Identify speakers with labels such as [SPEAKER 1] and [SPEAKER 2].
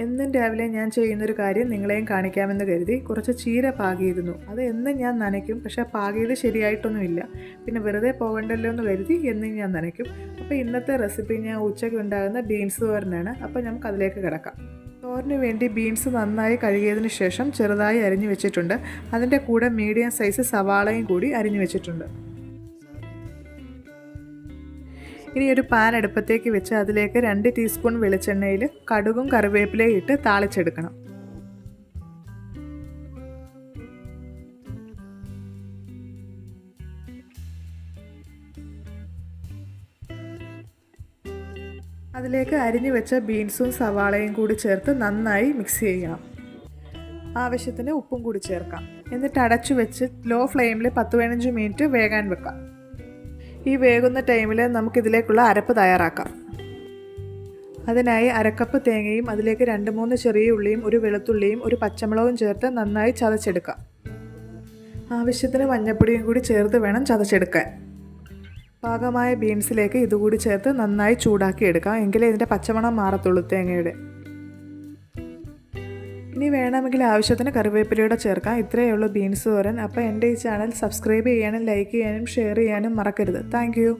[SPEAKER 1] എന്നും രാവിലെ ഞാൻ ചെയ്യുന്നൊരു കാര്യം നിങ്ങളെയും കാണിക്കാമെന്ന് കരുതി കുറച്ച് ചീര പാകിയിരുന്നു. അത് എന്നും ഞാൻ നനയ്ക്കും. പക്ഷേ പാകിയത് ശരിയായിട്ടൊന്നുമില്ല. പിന്നെ വെറുതെ പോകണ്ടല്ലോ എന്ന് കരുതി എന്നും ഞാൻ നനയ്ക്കും. അപ്പോൾ ഇന്നത്തെ റെസിപ്പി ഞാൻ ഉച്ചയ്ക്ക് ഉണ്ടാകുന്ന ബീൻസ് തോരനാണ്. അപ്പോൾ നമുക്ക് അതിലേക്ക് കിടക്കാം. തോറിന് വേണ്ടി ബീൻസ് നന്നായി കഴുകിയതിന് ശേഷം ചെറുതായി അരിഞ്ഞു വെച്ചിട്ടുണ്ട്. അതിന്റെ കൂടെ മീഡിയം സൈസ് സവാളയും കൂടി അരിഞ്ഞു വെച്ചിട്ടുണ്ട്. ഇനി ഒരു പാൻ അടുപ്പത്തേക്ക് വെച്ച് അതിലേക്ക് രണ്ട് ടീസ്പൂൺ വെളിച്ചെണ്ണയിൽ കടുകും കറിവേപ്പിലയും ഇട്ട് താളിച്ചെടുക്കണം. അതിലേക്ക് അരിഞ്ഞു വെച്ച ബീൻസും സവാളയും കൂടി ചേർത്ത് നന്നായി മിക്സ് ചെയ്യണം ആവശ്യത്തിന് ഉപ്പും കൂടി ചേർക്കാം. എന്നിട്ട് അടച്ചു വെച്ച് ലോ ഫ്ലെയിമിൽ പത്ത് പതിനഞ്ച് മിനിറ്റ് വേകാൻ വെക്കാം. ഈ വേകുന്ന ടൈമിൽ നമുക്കിതിലേക്കുള്ള അരപ്പ് തയ്യാറാക്കാം. അതിനായി അരക്കപ്പ് തേങ്ങയും അതിലേക്ക് രണ്ട് മൂന്ന് ചെറിയ ഉള്ളിയും ഒരു വെളുത്തുള്ളിയും ഒരു പച്ചമുളകും ചേർത്ത് നന്നായി ചതച്ചെടുക്കാം. ആവശ്യത്തിന് മഞ്ഞപ്പൊടിയും കൂടി ചേർത്ത് വേണം ചതച്ചെടുക്കാൻ. പാകമായ ബീൻസിലേക്ക് ഇതുകൂടി ചേർത്ത് നന്നായി ചൂടാക്കി എടുക്കാം എങ്കിലേ ഇതിന്റെ പച്ചമണം മാറത്തുള്ളൂ തേങ്ങയുടെ. ഇനി വേണമെങ്കിൽ ആവശ്യത്തിന് കറിവേപ്പിലയുടെ ചേർക്കാം. ഇത്രയേ ഉള്ളൂ ബീൻസ് തോരൻ. അപ്പോൾ എന്റെ ഈ ചാനൽ സബ്സ്ക്രൈബ് ചെയ്യാനും ലൈക്ക് ചെയ്യാനും ഷെയർ ചെയ്യാനും മറക്കരുത്. താങ്ക്